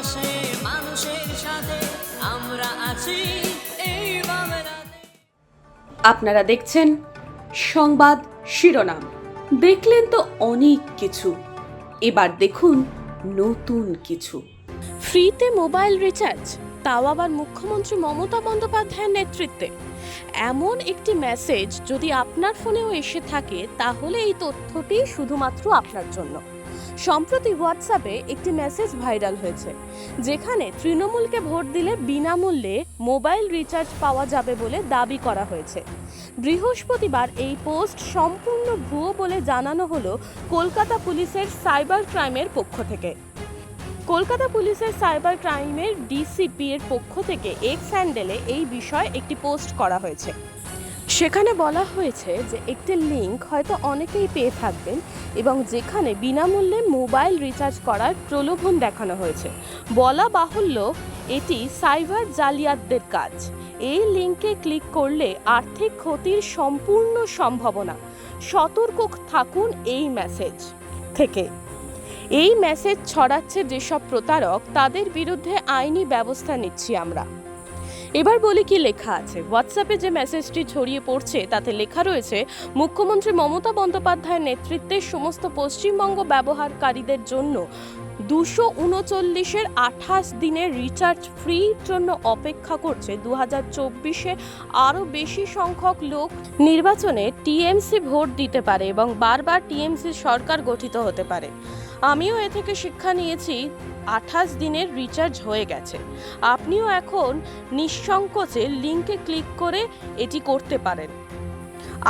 পাশে মানুষের সাথে আমরা আছি। এই আপনারা দেখছেন সংবাদ শিরোনাম। দেখলেন তো অনেক কিছু। এবার দেখুন নতুন কিছু। ফ্রিতে মোবাইল রিচার্জ তাও আবার মুখ্যমন্ত্রী মমতা বন্দ্যোপাধ্যায়ের নেতৃত্বে। এমন একটি মেসেজ যদি আপনার ফোনেও এসে থাকে তাহলে এই তথ্যটি শুধুমাত্র আপনার জন্য। সম্প্রতি হোয়াটসঅ্যাপে একটি মেসেজ ভাইরাল হয়েছে, যেখানে তৃণমূলকে ভোট দিলে বিনামূল্যে মোবাইল রিচার্জ পাওয়া যাবে বলে দাবি করা হয়েছে। বৃহস্পতিবার এই পোস্ট সম্পূর্ণ ভুয়ো বলে জানানো হলো কলকাতা পুলিশের সাইবার ক্রাইমের পক্ষ থেকে। কলকাতা পুলিশের সাইবার ক্রাইমের ডিসিপি এর পক্ষ থেকে এক্স হ্যান্ডেলে এই বিষয়ে একটি পোস্ট করা হয়েছে। সেখানে বলা হয়েছে যে একটি লিঙ্ক হয়তো অনেকেই পেয়ে থাকবেন এবং যেখানে বিনামূল্যে মোবাইল রিচার্জ করার প্রলোভন দেখানো হয়েছে। বলা বাহুল্য, এটি সাইবার জালিয়াতদের কাজ। এই লিঙ্কে ক্লিক করলে আর্থিক ক্ষতির সম্পূর্ণ সম্ভাবনা। সতর্ক থাকুন এই মেসেজ থেকে। এই মেসেজ ছড়াচ্ছে যেসব প্রতারক, তাদের বিরুদ্ধে আইনি ব্যবস্থা নিচ্ছি আমরা। এবার বলি কি লেখা আছে। হোয়াটসঅ্যাপে যে মেসেজটি ছড়িয়ে পড়ছে, তাতে লেখা রয়েছে, মুখ্যমন্ত্রী মমতা বন্দ্যোপাধ্যায়ের নেতৃত্বে সমস্ত পশ্চিমবঙ্গ ব্যবহারকারীদের জন্য দুশো উনচল্লিশের আঠাশ দিনের রিচার্জ ফ্রির জন্য অপেক্ষা করছে দু হাজার চব্বিশে। আরও বেশি সংখ্যক লোক নির্বাচনে টিএমসি ভোট দিতে পারে এবং বারবার টিএমসি সরকার গঠিত হতে পারে। আমিও এ থেকে শিক্ষা নিয়েছি, আঠাশ দিনের রিচার্জ হয়ে গেছে। আপনিও এখন নিঃসংকোচে লিঙ্কে ক্লিক করে এটি করতে পারেন।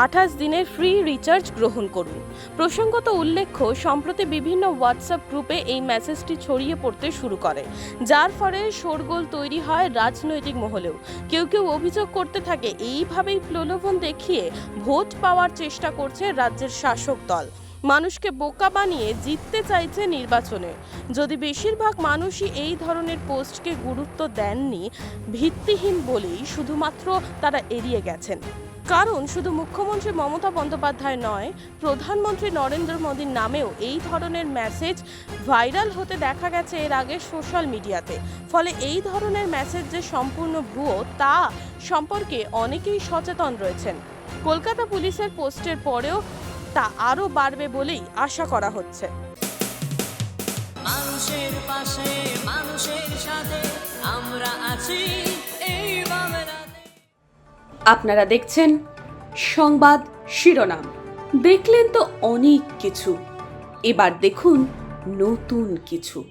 আঠাশ দিনের ফ্রি রিচার্জ গ্রহণ করুন। প্রসঙ্গত উল্লেখ্য, সম্প্রতি বিভিন্ন হোয়াটসঅ্যাপ গ্রুপে এই মেসেজটি ছড়িয়ে পড়তে শুরু করে। যার ফলে শোরগোল তৈরি হয় রাজনৈতিক মহলেও। কেউ কেউ অভিযোগ করতে থাকে, এইভাবেই প্রলোভন দেখিয়ে ভোট পাওয়ার চেষ্টা করছে রাজ্যের শাসক দল। মানুষকে বোকা বানিয়ে জিততে চাইছে নির্বাচনে। যদি বেশিরভাগ মানুষই এই ধরনের পোস্টকে গুরুত্ব দেননি, ভিত্তিহীন বলেই শুধুমাত্র তারা এড়িয়ে গেছেন। কারণ শুধু মুখ্যমন্ত্রী মমতা বন্দ্যোপাধ্যায় নয়, প্রধানমন্ত্রী নরেন্দ্র মোদীর নামেও এই ধরনের মেসেজ ভাইরাল হতে দেখা গেছে এর আগে সোশ্যাল মিডিয়াতে। ফলে এই ধরনের মেসেজ যে সম্পূর্ণ ভুয়ো, তা সম্পর্কে অনেকেই সচেতন রয়েছেন। কলকাতা পুলিশের পোস্টের পরেও তা আরও বাড়বে বলেই আশা করা হচ্ছে। মানুষের পাশে মানুষের সাথে আমরা আছি এই আপনারা দেখছেন সংবাদ শিরোনাম। দেখলেন তো অনেক কিছু। এবার দেখুন নতুন কিছু।